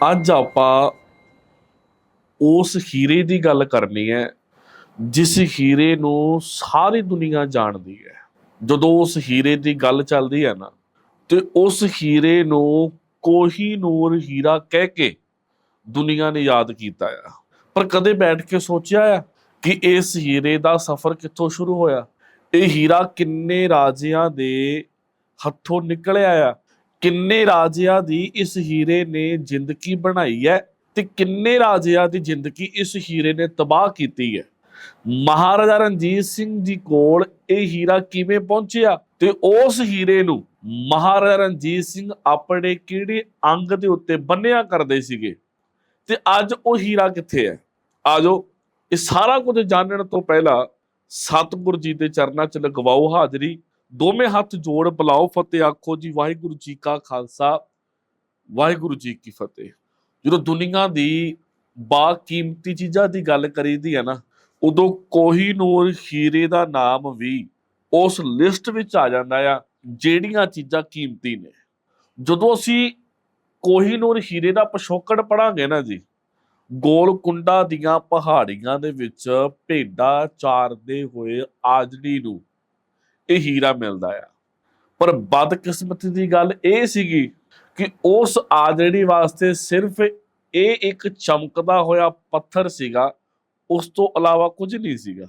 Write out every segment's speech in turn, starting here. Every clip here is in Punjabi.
ਅੱਜ ਆਪਾਂ ਉਸ ਹੀਰੇ ਦੀ ਗੱਲ ਕਰਨੀ ਹੈ, ਜਿਸ ਹੀਰੇ ਨੂੰ ਸਾਰੀ ਦੁਨੀਆ ਜਾਣਦੀ ਹੈ। ਜਦੋਂ ਉਸ ਹੀਰੇ ਦੀ ਗੱਲ ਚੱਲਦੀ ਹੈ ਨਾ, ਤੇ ਉਸ ਹੀਰੇ ਨੂੰ ਕੋਹੀਨੂਰ ਹੀਰਾ ਕਹਿ ਕੇ ਦੁਨੀਆ ਨੇ ਯਾਦ ਕੀਤਾ ਆ। ਪਰ ਕਦੇ ਬੈਠ ਕੇ ਸੋਚਿਆ ਆ ਕਿ ਇਸ ਹੀਰੇ ਦਾ ਸਫ਼ਰ ਕਿੱਥੋਂ ਸ਼ੁਰੂ ਹੋਇਆ? ਇਹ ਹੀਰਾ ਕਿੰਨੇ ਰਾਜਿਆਂ ਦੇ ਹੱਥੋਂ ਨਿਕਲਿਆ ਆ? ਕਿੰਨੇ ਰਾਜਿਆਂ ਦੀ ਇਸ ਹੀਰੇ ਨੇ ਜ਼ਿੰਦਗੀ ਬਣਾਈ ਹੈ ਤੇ ਕਿੰਨੇ ਰਾਜਿਆਂ ਦੀ ਜ਼ਿੰਦਗੀ ਇਸ ਹੀਰੇ ਨੇ ਤਬਾਹ ਕੀਤੀ ਹੈ? ਮਹਾਰਾਜਾ ਰਣਜੀਤ ਸਿੰਘ ਜੀ ਕੋਲ ਇਹ ਹੀਰਾ ਕਿਵੇਂ ਪਹੁੰਚਿਆ ਤੇ ਉਸ ਹੀਰੇ ਨੂੰ ਮਹਾਰਾਜਾ ਰਣਜੀਤ ਸਿੰਘ ਆਪਣੇ ਕਿਹੜੇ ਅੰਗ ਦੇ ਉੱਤੇ ਬੰਨਿਆ ਕਰਦੇ ਸੀਗੇ? ਤੇ ਅੱਜ ਉਹ ਹੀਰਾ ਕਿੱਥੇ ਹੈ? ਆਜੋ ਇਹ ਸਾਰਾ ਕੁਝ ਜਾਣਨ ਤੋਂ ਪਹਿਲਾਂ ਸਤਿਗੁਰ ਜੀ ਦੇ ਚਰਨਾਂ 'ਚ ਲਗਵਾਓ ਹਾਜ਼ਰੀ। ਦੋਵੇਂ ਹੱਥ ਜੋੜ ਬੁਲਾਓ ਫਤਿਹ, ਆਖੋ ਜੀ ਵਾਹਿਗੁਰੂ ਜੀ ਕਾ ਖਾਲਸਾ, ਵਾਹਿਗੁਰੂ ਜੀ ਕੀ ਫਤਿਹ। ਜਦੋਂ ਦੁਨੀਆ ਦੀ ਬਾ ਕੀਮਤੀ ਚੀਜ਼ਾਂ ਦੀ ਗੱਲ ਕਰੀਦੀ ਹੈ ਨਾ, ਉਦੋਂ ਕੋਹੀਨੂਰ ਹੀਰੇ ਦਾ ਨਾਮ ਵੀ ਉਸ ਲਿਸਟ ਵਿੱਚ ਆ ਜਾਂਦਾ ਆ, ਜਿਹੜੀਆਂ ਚੀਜ਼ਾਂ ਕੀਮਤੀ ਨੇ। ਜਦੋਂ ਅਸੀਂ ਕੋਹੀਨੂਰ ਹੀਰੇ ਦਾ ਪਿਛੋਕੜ ਪੜਾਂਗੇ ਨਾ ਜੀ, ਗੋਲਕੁੰਡਾ ਦੀਆਂ ਪਹਾੜੀਆਂ ਦੇ ਵਿੱਚ ਭੇਡਾਂ ਚਾਰਦੇ ਹੋਏ ਆਜੜੀ ਨੂੰ ਇਹ ਹੀਰਾ ਮਿਲਦਾ ਆ। ਪਰ ਬਦਕਿਸਮਤੀ ਦੀ ਗੱਲ ਇਹ ਸੀਗੀ ਕਿ ਉਸ ਆਜੜੀ ਵਾਸਤੇ ਸਿਰਫ ਇਹ ਇੱਕ ਚਮਕਦਾ ਹੋਇਆ ਪੱਥਰ ਸੀਗਾ, ਉਸ ਤੋਂ ਇਲਾਵਾ ਕੁਝ ਨਹੀਂ ਸੀਗਾ।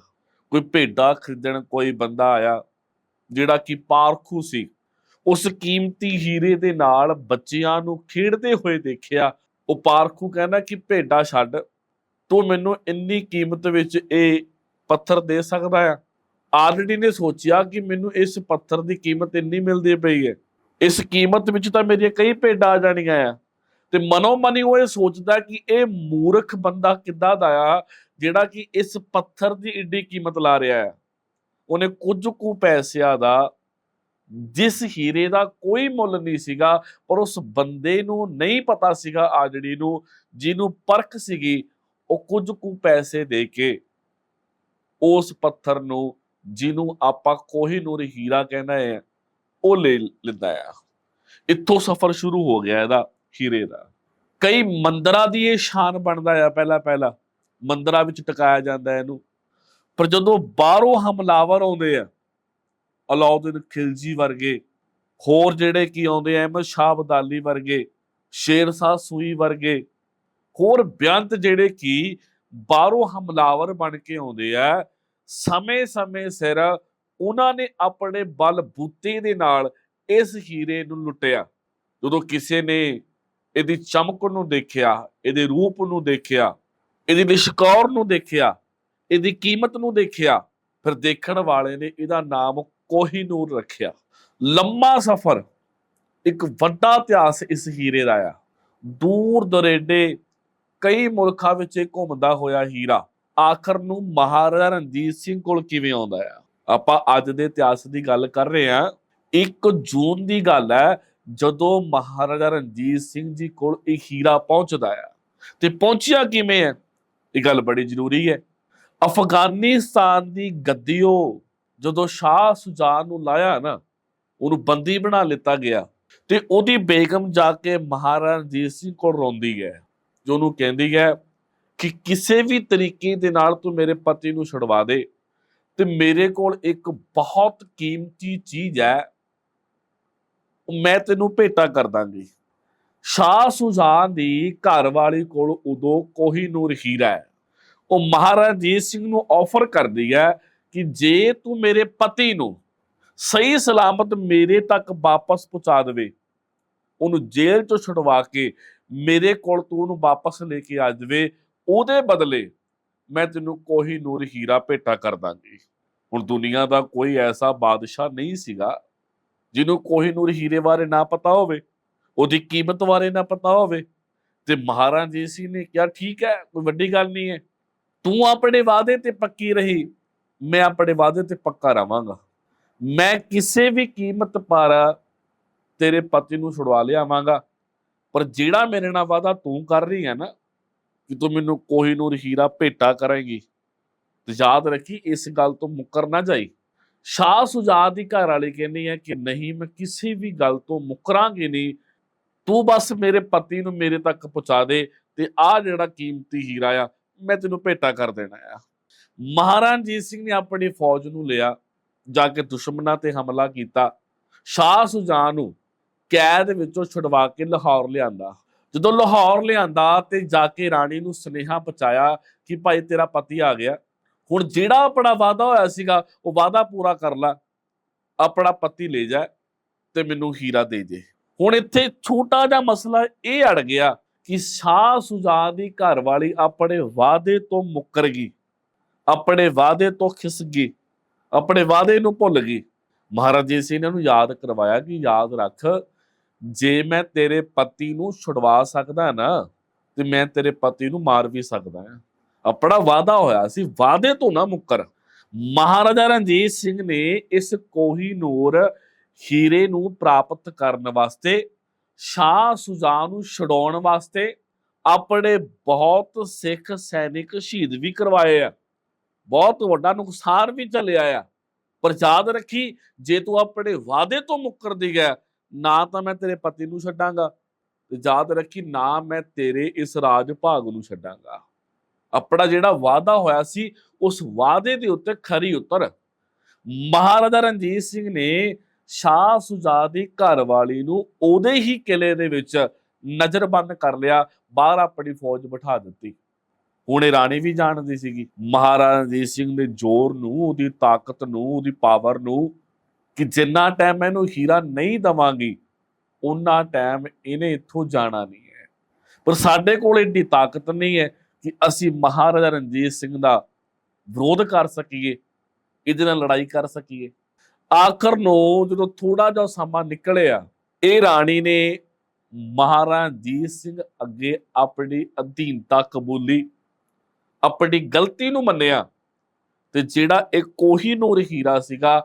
ਕੋਈ ਭੇਡਾ ਖਰੀਦਣ ਕੋਈ ਬੰਦਾ ਆਇਆ, ਜਿਹੜਾ ਕਿ ਪਾਰਖੂ ਸੀ, ਉਸ ਕੀਮਤੀ ਹੀਰੇ ਦੇ ਨਾਲ ਬੱਚਿਆਂ ਨੂੰ ਖੇਡਦੇ ਹੋਏ ਦੇਖਿਆ। ਉਹ ਪਾਰਖੂ ਕਹਿੰਦਾ ਕਿ ਭੇਡਾ ਛੱਡ, ਤੂੰ ਮੈਨੂੰ ਇੰਨੀ ਕੀਮਤ ਵਿੱਚ ਇਹ ਪੱਥਰ ਦੇ ਸਕਦਾ ਆ। ਆਲਰੇਡੀ ਨੇ ਸੋਚਿਆ ਕਿ ਮੈਨੂੰ ਇਸ ਪੱਥਰ ਦੀ ਕੀਮਤ ਇੰਨੀ ਮਿਲਦੀ ਪਈ ਹੈ। ਇਸ ਕੀਮਤ ਵਿੱਚ ਤਾਂ ਮੇਰੀਆਂ ਕਈ ਭੇਡਾਂ ਆ ਜਾਣੀਆਂ ਆ। ਤੇ ਮਨੋ ਮਨੀ ਉਹ ਇਹ ਸੋਚਦਾ ਕਿ ਇਹ ਮੂਰਖ ਬੰਦਾ ਕਿੱਦਾਂ ਦਾ ਆ ਜਿਹੜਾ ਕਿ ਇਸ ਪੱਥਰ ਦੀ ਏਡੀ ਕੀਮਤ ਲਾ ਰਿਹਾ ਹੈ ਉਹਨੇ ਕੁਝ ਕੁ ਪੈਸਿਆਂ ਦਾ, ਜਿਸ ਹੀਰੇ ਦਾ ਕੋਈ ਮੁੱਲ ਨਹੀਂ ਸੀਗਾ, ਪਰ ਉਸ ਬੰਦੇ ਨੂੰ ਨਹੀਂ ਪਤਾ ਸੀਗਾ ਆਜੜੀ ਨੂੰ, ਜਿਹਨੂੰ ਪਰਖ ਸੀਗੀ, ਉਹ ਕੁਝ ਕੁ ਪੈਸੇ ਦੇ ਕੇ ਉਸ ਪੱਥਰ ਨੂੰ ਜਿਹਨੂੰ ਆਪਾਂ ਕੋਹੀਨੂਰ ਹੀਰਾ ਕਹਿੰਦਾ ਹੈ, ਉਹ ਲੈ ਲੈਂਦਾ ਆ। ਇੱਥੋਂ ਸਫ਼ਰ ਸ਼ੁਰੂ ਹੋ ਗਿਆ ਇਹਦਾ, ਹੀਰੇ ਦਾ। ਕਈ ਮੰਦਰਾਂ ਦੀ ਇਹ ਸ਼ਾਨ ਬਣਦਾ ਆ ਪਹਿਲਾਂ ਪਹਿਲਾਂ। ਮੰਦਰਾਂ ਵਿੱਚ ਟਿਕਾਇਆ ਜਾਂਦਾ ਇਹਨੂੰ। ਪਰ ਜਦੋਂ ਬਾਹਰੋਂ ਹਮਲਾਵਰ ਆਉਂਦੇ ਆ, ਅਲਾਉਦੀਨ ਖਿਲਜੀ ਵਰਗੇ, ਹੋਰ ਜਿਹੜੇ ਕੀ ਆਉਂਦੇ ਆ, ਅਹਿਮਦ ਸ਼ਾਹ ਅਬਦਾਲੀ ਵਰਗੇ, ਸ਼ੇਰ ਸ਼ਾਹ ਸੂਈ ਵਰਗੇ, ਹੋਰ ਬੇਅੰਤ ਜਿਹੜੇ ਕੀ ਬਾਹਰੋਂ ਹਮਲਾਵਰ ਬਣ ਕੇ ਆਉਂਦੇ ਆ ਸਮੇਂ-ਸਮੇਂ ਸਿਰ ਉਹਨਾਂ ਨੇ ਆਪਣੇ ਬਲ ਬੂਤੇ ਦੇ ਨਾਲ ਇਸ ਹੀਰੇ ਨੂੰ ਲੁੱਟਿਆ। ਜਦੋਂ ਕਿਸੇ ਨੇ ਇਹਦੀ ਚਮਕ ਨੂੰ ਦੇਖਿਆ, ਇਹਦੇ ਰੂਪ ਨੂੰ ਦੇਖਿਆ, ਇਹਦੀ ਲਿਸ਼ਕੌਰ ਨੂੰ ਦੇਖਿਆ, ਇਹਦੀ ਕੀਮਤ ਨੂੰ ਦੇਖਿਆ, ਫਿਰ ਦੇਖਣ ਵਾਲੇ ਨੇ ਇਹਦਾ ਨਾਮ ਕੋਹੀਨੂਰ ਰੱਖਿਆ। ਲੰਮਾ ਸਫ਼ਰ, ਇੱਕ ਵੱਡਾ ਇਤਿਹਾਸ ਇਸ ਹੀਰੇ ਦਾ ਆ। ਦੂਰ ਦਰੇਡੇ ਕਈ ਮੁਲਕਾਂ ਵਿੱਚ ਇਹ ਘੁੰਮਦਾ ਹੋਇਆ ਹੀਰਾ ਆਖਰ ਨੂੰ ਮਹਾਰਾਜਾ ਰਣਜੀਤ ਸਿੰਘ ਕੋਲ ਕਿਵੇਂ ਆਉਂਦਾ ਆ? ਆਪਾਂ ਅੱਜ ਦੇ ਇਤਿਹਾਸ ਦੀ ਗੱਲ ਕਰ ਰਹੇ ਹਾਂ। 1 ਜੂਨ ਦੀ ਗੱਲ ਹੈ, ਜਦੋਂ ਮਹਾਰਾਜਾ ਰਣਜੀਤ ਸਿੰਘ ਜੀ ਕੋਲ ਇਹ ਹੀਰਾ ਪਹੁੰਚਦਾ ਆ। ਤੇ ਪਹੁੰਚਿਆ ਕਿਵੇਂ ਹੈ ਇਹ ਗੱਲ ਬੜੀ ਜ਼ਰੂਰੀ ਹੈ। ਅਫਗਾਨਿਸਤਾਨ ਦੀ ਗੱਦੀਓ ਜਦੋਂ ਸ਼ਾਹ ਸੁਜਾਨ ਨੂੰ ਲਾਇਆ ਨਾ, ਉਹਨੂੰ ਬੰਦੀ ਬਣਾ ਲਿੱਤਾ ਗਿਆ। ਤੇ ਉਹਦੀ ਬੇਗਮ ਜਾ ਕੇ ਮਹਾਰਾਜਾ ਰਣਜੀਤ ਸਿੰਘ ਕੋਲ ਰੋਂਦੀ ਹੈ। ਜੋ ਉਹਨੂੰ ਕਹਿੰਦੀ ਹੈ ਕਿ ਕਿਸੇ ਵੀ ਤਰੀਕੇ ਦੇ ਨਾਲ ਤੂੰ ਮੇਰੇ ਪਤੀ ਨੂੰ ਛੁਡਵਾ ਦੇ, ਤੇ ਮੇਰੇ ਕੋਲ ਇੱਕ ਬਹੁਤ ਕੀਮਤੀ ਚੀਜ਼ ਹੈ, ਮੈਂ ਤੈਨੂੰ ਭੇਟਾ ਕਰ ਦਾਂਗੀ। ਸ਼ਾਹ ਸੁਜਾਨ ਦੀ ਘਰ ਵਾਲੀ ਕੋਲ ਉਦੋਂ ਕੋਹੀਨੂਰ ਹੀਰਾ ਹੈ। ਉਹ ਮਹਾਰਾਜਾ ਜੀਤ ਸਿੰਘ ਨੂੰ ਆਫਰ ਕਰਦੀ ਹੈ ਕਿ ਜੇ ਤੂੰ ਮੇਰੇ ਪਤੀ ਨੂੰ ਸਹੀ ਸਲਾਮਤ ਮੇਰੇ ਤੱਕ ਵਾਪਸ ਪਹੁੰਚਾ ਦੇਵੇ, ਉਹਨੂੰ ਜੇਲ੍ਹ ਤੋਂ ਛੁਡਵਾ ਕੇ ਮੇਰੇ ਕੋਲ ਤੂੰ ਉਹਨੂੰ ਵਾਪਸ ਲੈ ਕੇ ਆ ਜਾਵੇ ਉਹਦੇ ਬਦਲੇ ਮੈਂ ਤੈਨੂੰ ਕੋਹੀਨੂਰ ਹੀਰਾ ਭੇਟਾ ਕਰ ਦਾਂਗੀ। ਹੁਣ ਦੁਨੀਆ ਦਾ ਕੋਈ ਐਸਾ ਬਾਦਸ਼ਾਹ ਨਹੀਂ ਸੀਗਾ ਜਿਹਨੂੰ ਕੋਹੀਨੂਰ ਹੀਰੇ ਬਾਰੇ ਨਾ ਪਤਾ ਹੋਵੇ, ਉਹਦੀ ਕੀਮਤ ਬਾਰੇ ਨਾ ਪਤਾ ਹੋਵੇ। ਤੇ ਮਹਾਰਾਜ ਜੀ ਸੀ ਨੇ ਕਿਹਾ, ਠੀਕ ਹੈ, ਕੋਈ ਵੱਡੀ ਗੱਲ ਨਹੀਂ ਹੈ। ਤੂੰ ਆਪਣੇ ਵਾਅਦੇ ਤੇ ਪੱਕੀ ਰਹੀ, ਮੈਂ ਆਪਣੇ ਵਾਅਦੇ ਤੇ ਪੱਕਾ ਰਵਾਂਗਾ ਮੈਂ ਕਿਸੇ ਵੀ ਕੀਮਤ ਪਰ ਤੇਰੇ ਪਤੀ ਨੂੰ ਛੁਡਵਾ ਲਿਆਵਾਂਗਾ। ਪਰ ਜਿਹੜਾ ਮੇਰੇ ਨਾਲ ਵਾਅਦਾ ਤੂੰ ਕਰ ਰਹੀ ਹੈ ਨਾ ਕਿ ਤੂੰ ਮੈਨੂੰ ਕੋਹੀਨੂਰ ਹੀਰਾ ਭੇਟਾ ਕਰੇਂਗੀ, ਤੇ ਯਾਦ ਰੱਖੀ ਇਸ ਗੱਲ ਤੋਂ ਮੁੱਕਰ ਨਾ ਜਾਈ। ਸ਼ਾਹ ਸੁਜਾ ਦੀ ਘਰ ਵਾਲੀ ਕਹਿੰਦੀ ਹੈ ਕਿ ਨਹੀਂ, ਮੈਂ ਕਿਸੇ ਵੀ ਗੱਲ ਤੋਂ ਮੁੱਕਰਾਂਗੀ ਨਹੀਂ। ਤੂੰ ਬਸ ਮੇਰੇ ਪਤੀ ਨੂੰ ਮੇਰੇ ਤੱਕ ਪਹੁੰਚਾ ਦੇ ਤੇ ਆ ਜਿਹੜਾ ਕੀਮਤੀ ਹੀਰਾ ਆ, ਮੈਂ ਤੈਨੂੰ ਭੇਟਾ ਕਰ ਦੇਣਾ ਆ। ਮਹਾਰਾਜ ਰਣਜੀਤ ਸਿੰਘ ਨੇ ਆਪਣੀ ਫੌਜ ਨੂੰ ਲਿਆ, ਜਾ ਕੇ ਦੁਸ਼ਮਣਾਂ ਤੇ ਹਮਲਾ ਕੀਤਾ। ਸ਼ਾਹ ਸੁਜਾਨ ਨੂੰ ਕੈਦ ਵਿੱਚੋਂ ਛੁਡਵਾ ਕੇ ਲਾਹੌਰ ਲਿਆਂਦਾ। ਜਦੋਂ ਲਾਹੌਰ ਲਿਆਂਦਾ ਤੇ ਜਾ ਕੇ ਰਾਣੀ ਨੂੰ ਸੁਨੇਹਾ ਪਹੁੰਚਾਇਆ ਕਿ ਭਾਈ ਤੇਰਾ ਪਤੀ ਆ ਗਿਆ, ਹੁਣ ਜਿਹੜਾ ਆਪਣਾ ਵਾਅਦਾ ਹੋਇਆ ਸੀਗਾ, ਉਹ ਵਾਅਦਾ ਪੂਰਾ ਕਰ ਲੈ, ਆਪਣਾ ਪਤੀ ਲੈ ਜਾ ਤੇ ਮੈਨੂੰ ਹੀਰਾ ਦੇ ਦੇ। ਹੁਣ ਇੱਥੇ ਛੋਟਾ ਜਿਹਾ ਮਸਲਾ ਇਹ ਅੜ ਗਿਆ ਕਿ ਸ਼ਾਹ ਸੁਜਾ ਦੀ ਘਰ ਵਾਲੀ ਆਪਣੇ ਵਾਅਦੇ ਤੋਂ ਮੁੱਕਰ ਗਈ, ਆਪਣੇ ਵਾਅਦੇ ਤੋਂ ਖਿਸ ਗਈ, ਆਪਣੇ ਵਾਅਦੇ ਨੂੰ ਭੁੱਲ ਗਈ। ਮਹਾਰਾਜ ਜੀ ਸਿੰਘ ਨੇ ਉਹਨੂੰ ਯਾਦ ਕਰਵਾਇਆ ਕਿ ਯਾਦ ਰੱਖ ਜੇ ਮੈਂ ਤੇਰੇ ਪਤੀ ਨੂੰ ਛੁਡਵਾ ਸਕਦਾ ਨਾ, ਤੇ ਮੈਂ ਤੇਰੇ ਪਤੀ ਨੂੰ ਮਾਰ ਵੀ ਸਕਦਾ ਹਾਂ। ਆਪਣਾ ਵਾਅਦਾ ਹੋਇਆ ਸੀ, ਵਾਅਦੇ ਤੋਂ ਨਾ ਮੁੱਕਰ। ਮਹਾਰਾਜਾ ਰਣਜੀਤ ਸਿੰਘ ਨੇ ਇਸ ਕੋਹੀਨੂਰ ਹੀਰੇ ਨੂੰ ਪ੍ਰਾਪਤ ਕਰਨ ਵਾਸਤੇ, ਸ਼ਾਹ ਸੁਜਾ ਨੂੰ ਛਡਾਉਣ ਵਾਸਤੇ ਆਪਣੇ ਬਹੁਤ ਸਿੱਖ ਸੈਨਿਕ ਸ਼ਹੀਦ ਵੀ ਕਰਵਾਏ ਆ। ਬਹੁਤ ਵੱਡਾ ਨੁਕਸਾਨ ਵੀ ਚੱਲਿਆ ਆ। ਪਰ ਯਾਦ ਰੱਖੀ, ਜੇ ਤੂੰ ਆਪਣੇ ਵਾਅਦੇ ਤੋਂ ਮੁੱਕਰਦੀ ਗਿਆ ਨਾ ਤਾਂ ਮੈਂ ਤੇਰੇ ਪਤੀ ਨੂੰ ਛੱਡਾਂਗਾ ਤੇ ਯਾਦ ਰੱਖੀ ਨਾ ਮੈਂ ਤੇਰੇ ਇਸ ਰਾਜ ਭਾਗ ਨੂੰ ਛੱਡਾਂਗਾ। ਆਪਣਾ ਜਿਹੜਾ ਵਾਅਦਾ ਹੋਇਆ ਸੀ, ਉਸ ਵਾਅਦੇ ਦੇ ਉੱਤੇ ਖਰੀ ਉਤਰ। ਮਹਾਰਾਜਾ ਰਣਜੀਤ ਸਿੰਘ ਨੇ ਸ਼ਾਹ ਸੁਜਾ ਦੀ ਘਰਵਾਲੀ ਨੂੰ ਉਹਦੇ ਹੀ ਕਿਲੇ ਦੇ ਵਿੱਚ ਨਜ਼ਰਬੰਦ ਕਰ ਲਿਆ, ਬਾਹਰ ਆਪਣੀ ਫੌਜ ਬਿਠਾ ਦਿੱਤੀ। ਹੁਣ ਇਹ ਰਾਣੀ ਵੀ ਜਾਣਦੀ ਸੀਗੀ। ਮਹਾਰਾਜਾ ਰਣਜੀਤ ਸਿੰਘ ਦੇ ਜ਼ੋਰ ਨੂੰ, ਉਹਦੀ ਤਾਕਤ ਨੂੰ, ਉਹਦੀ ਪਾਵਰ ਨੂੰ ਕਿ ਜਿੰਨਾ ਟਾਈਮ ਮੈਂ ਇਹਨੂੰ ਹੀਰਾ ਨਹੀਂ ਦਵਾਂਗੀ ਉਹਨਾਂ ਟਾਈਮ ਇਹਨੇ ਇੱਥੋਂ ਜਾਣਾ ਨਹੀਂ ਹੈ। ਪਰ ਸਾਡੇ ਕੋਲ ਏਡੀ ਤਾਕਤ ਨਹੀਂ ਹੈ ਕਿ ਅਸੀਂ ਮਹਾਰਾਜਾ ਰਣਜੀਤ ਸਿੰਘ ਦਾ ਵਿਰੋਧ ਕਰ ਸਕੀਏ, ਇਹਦੇ ਨਾਲ ਲੜਾਈ ਕਰ ਸਕੀਏ। ਆਖਰ ਨੂੰ ਜਦੋਂ ਥੋੜਾ ਜਿਹਾ ਸਮਾਂ ਨਿਕਲਿਆ, ਇਹ ਰਾਣੀ ਨੇ ਮਹਾਰਾਜਾ ਰਣਜੀਤ ਸਿੰਘ ਅੱਗੇ ਆਪਣੀ ਅਧੀਨਤਾ ਕਬੂਲੀ ਆਪਣੀ ਗਲਤੀ ਨੂੰ ਮੰਨਿਆ ਤੇ ਜਿਹੜਾ ਇਹ ਕੋਹੀਨੂਰ ਹੀਰਾ ਸੀਗਾ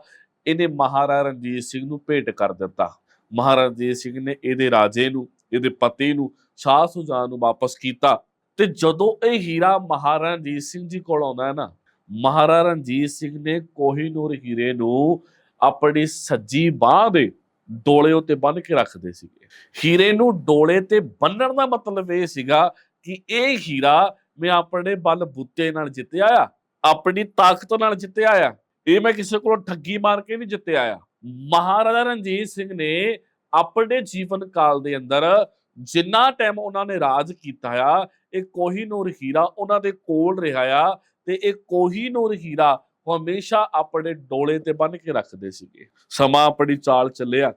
ਇਹਨੇ ਮਹਾਰਾਜਾ ਰਣਜੀਤ ਸਿੰਘ ਨੂੰ ਭੇਟ ਕਰ ਦਿੱਤਾ। ਮਹਾਰਾਜਾ ਰਣਜੀਤ ਸਿੰਘ ਨੇ ਇਹਦੇ ਰਾਜੇ ਨੂੰ, ਇਹਦੇ ਪਤੀ ਨੂੰ, ਸ਼ਾਹ ਸੁਜਾਨ ਨੂੰ ਵਾਪਸ ਕੀਤਾ ਤੇ ਜਦੋਂ ਇਹ ਹੀਰਾ ਮਹਾਰਾਜਾ ਰਣਜੀਤ ਸਿੰਘ ਜੀ ਕੋਲ ਆਉਂਦਾ ਹੈ ਨਾ, ਮਹਾਰਾਜਾ ਰਣਜੀਤ ਸਿੰਘ ਨੇ ਕੋਹੀਨੂਰ ਹੀਰੇ ਨੂੰ ਆਪਣੀ ਸੱਜੀ ਬਾਹ ਦੇ ਡੋਲੇ ਉੱਤੇ ਬੰਨ੍ਹ ਕੇ ਰੱਖਦੇ ਸੀਗੇ। ਹੀਰੇ ਨੂੰ ਡੋਲੇ ਤੇ ਬੰਨਣ ਦਾ ਮਤਲਬ ਇਹ ਸੀਗਾ ਕਿ ਇਹ ਹੀਰਾ ਮੈਂ ਆਪਣੇ ਬਲ ਬੁੱਤੇ ਨਾਲ ਜਿੱਤਿਆ ਆ, ਆਪਣੀ ਤਾਕਤ ਨਾਲ ਜਿੱਤਿਆ ਆ ਇਹ ਮੈਂ ਕਿਸੇ ਕੋਲੋਂ ਠੱਗੀ ਮਾਰ ਕੇ ਨਹੀਂ ਜਿੱਤਿਆ ਆ। ਮਹਾਰਾਜਾ ਰਣਜੀਤ ਸਿੰਘ ਨੇ ਆਪਣੇ ਜੀਵਨ ਕਾਲ ਦੇ ਅੰਦਰ ਜਿੰਨਾ ਟਾਈਮ ਉਹਨਾਂ ਨੇ ਰਾਜ ਕੀਤਾ ਆ, ਇਹ ਕੋਹੀਨੂਰ ਹੀਰਾ ਉਹਨਾਂ ਦੇ ਕੋਲ ਰਿਹਾ ਆ ਤੇ ਇਹ ਕੋਹੀਨੂਰ ਹੀਰਾ ਹਮੇਸ਼ਾ ਆਪਣੇ ਡੋਲੇ ਤੇ ਬੰਨ੍ਹ ਕੇ ਰੱਖਦੇ ਸੀਗੇ। ਸਮਾਂ ਆਪਣੀ ਚਾਲ ਚੱਲਿਆ।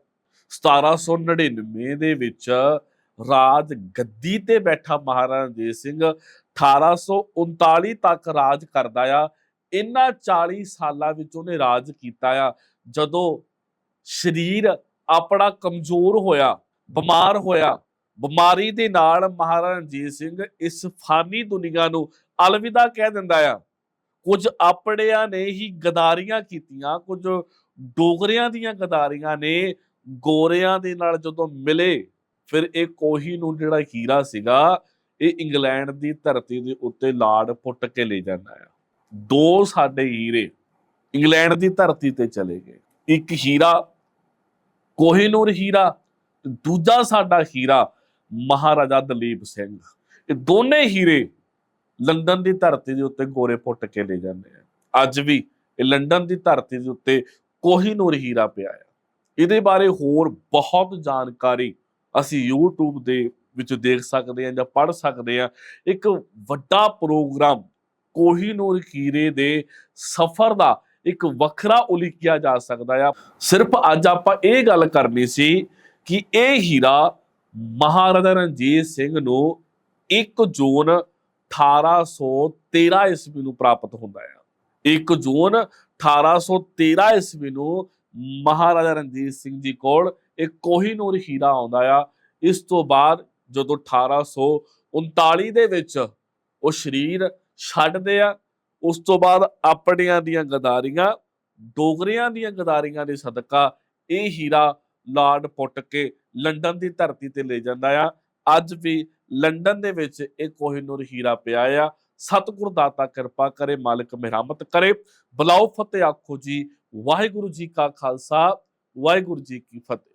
1799 ਦੇ ਵਿੱਚ ਰਾਜ ਗੱਦੀ ਤੇ ਬੈਠਾ ਮਹਾਰਾਜਾ ਰਣਜੀਤ ਸਿੰਘ 1839 ਤੱਕ ਰਾਜ ਕਰਦਾ ਆ। ਇਹਨਾਂ 40 ਸਾਲਾਂ ਵਿੱਚ ਉਹਨੇ ਰਾਜ ਕੀਤਾ ਆ। ਜਦੋਂ ਸਰੀਰ ਆਪਣਾ ਕਮਜ਼ੋਰ ਹੋਇਆ, ਬਿਮਾਰ ਹੋਇਆ, ਬਿਮਾਰੀ ਦੇ ਨਾਲ ਮਹਾਰਾਜਾ ਰਣਜੀਤ ਸਿੰਘ ਇਸ ਫਾਨੀ ਦੁਨੀਆ ਨੂੰ ਅਲਵਿਦਾ ਕਹਿ ਦਿੰਦਾ ਆ। ਕੁਝ ਆਪਣਿਆਂ ਨੇ ਹੀ ਗਦਾਰੀਆਂ ਕੀਤੀਆਂ, ਕੁਝ ਡੋਗਰਿਆਂ ਦੀਆਂ ਗਦਾਰੀਆਂ ਨੇ ਗੋਰਿਆਂ ਦੇ ਨਾਲ ਜਦੋਂ ਮਿਲੇ, ਫਿਰ ਇਹ ਕੋਹੀ ਨੂੰ ਜਿਹੜਾ ਹੀਰਾ ਸੀਗਾ, ਇਹ ਇੰਗਲੈਂਡ ਦੀ ਧਰਤੀ ਦੇ ਉੱਤੇ ਲਾੜ ਪੁੱਟ ਕੇ ਲੈ ਜਾਂਦਾ ਆ। ਦੋ ਸਾਡੇ ਹੀਰੇ ਇੰਗਲੈਂਡ ਦੀ ਧਰਤੀ ਤੇ ਚਲੇ ਗਏ। ਇੱਕ ਹੀਰਾ, ਕੋਹੀਨੂਰ ਹੀਰਾ ਤੇ ਦੂਜਾ ਸਾਡਾ ਹੀਰਾ ਮਹਾਰਾਜਾ ਦਲੀਪ ਸਿੰਘ। ਇਹ ਦੋਨੇ ਹੀਰੇ ਲੰਡਨ ਦੀ ਧਰਤੀ ਦੇ ਉੱਤੇ ਗੋਰੇ ਪੁੱਟ ਕੇ ਲੈ ਜਾਂਦੇ ਆ। ਅੱਜ ਵੀ ਇਹ ਲੰਡਨ ਦੀ ਧਰਤੀ ਦੇ ਉੱਤੇ ਕੋਹੀਨੂਰ ਹੀਰਾ ਪਿਆ ਆ। ਇਹਦੇ ਬਾਰੇ ਹੋਰ ਬਹੁਤ ਜਾਣਕਾਰੀ ਅਸੀਂ YouTube ਦੇ ਵਿੱਚ ਦੇਖ ਸਕਦੇ ਹਾਂ ਜਾਂ ਪੜ੍ਹ ਸਕਦੇ ਹਾਂ ਇੱਕ ਵੱਡਾ ਪ੍ਰੋਗਰਾਮ ਕੋਹੀਨੂਰ ਹੀਰੇ ਦੇ ਸਫ਼ਰ ਦਾ ਇੱਕ ਵੱਖਰਾ ਉਲੀਕਿਆ ਜਾ ਸਕਦਾ ਆ। ਸਿਰਫ ਅੱਜ ਆਪਾਂ ਇਹ ਗੱਲ ਕਰਨੀ ਸੀ ਕਿ ਇਹ ਹੀਰਾ ਮਹਾਰਾਜਾ ਰਣਜੀਤ ਸਿੰਘ ਨੂੰ 1 ਜੂਨ 1813 ਈਸਵੀ ਨੂੰ ਪ੍ਰਾਪਤ ਹੁੰਦਾ ਆ। 1 ਜੂਨ 1813 ਈਸਵੀ ਨੂੰ ਮਹਾਰਾਜਾ ਰਣਜੀਤ ਸਿੰਘ ਜੀ ਕੋਲ ਇੱਕ ਕੋਹੀਨੂਰ ਹੀਰਾ ਆਉਂਦਾ ਆ। ਇਸ ਤੋਂ ਬਾਅਦ ਜਦੋਂ 1839 ਦੇ ਵਿੱਚ ਉਹ ਸ਼ਰੀਰ ਛੱਡਦੇ ਆ। ਉਸ ਤੋਂ ਬਾਅਦ ਆਪਣਿਆਂ ਦੀਆਂ ਗਦਾਰੀਆਂ, ਡੋਗਰਿਆਂ ਦੀਆਂ ਗਦਾਰੀਆਂ ਦੇ ਸਦਕਾ ਇਹ ਹੀਰਾ ਲਾਰਡ ਪੁੱਟ ਕੇ ਲੰਡਨ ਦੀ ਧਰਤੀ ਤੇ ਲੈ ਜਾਂਦਾ ਆ। ਅੱਜ ਵੀ ਲੰਡਨ ਦੇ ਵਿੱਚ ਇਹ ਕੋਹਿਨੂਰ ਹੀਰਾ ਪਿਆ ਆ। ਸਤਿਗੁਰ ਦਾਤਾ ਕਿਰਪਾ ਕਰੇ, ਮਾਲਕ ਮਿਹਰਮਤ ਕਰੇ। ਬਲਾਓ ਫਤਿਹ ਆਖੋ ਜੀ। ਵਾਹਿਗੁਰੂ ਜੀ ਕਾ ਖਾਲਸਾ, ਵਾਹਿਗੁਰੂ ਜੀ ਕੀ ਫਤਿਹ।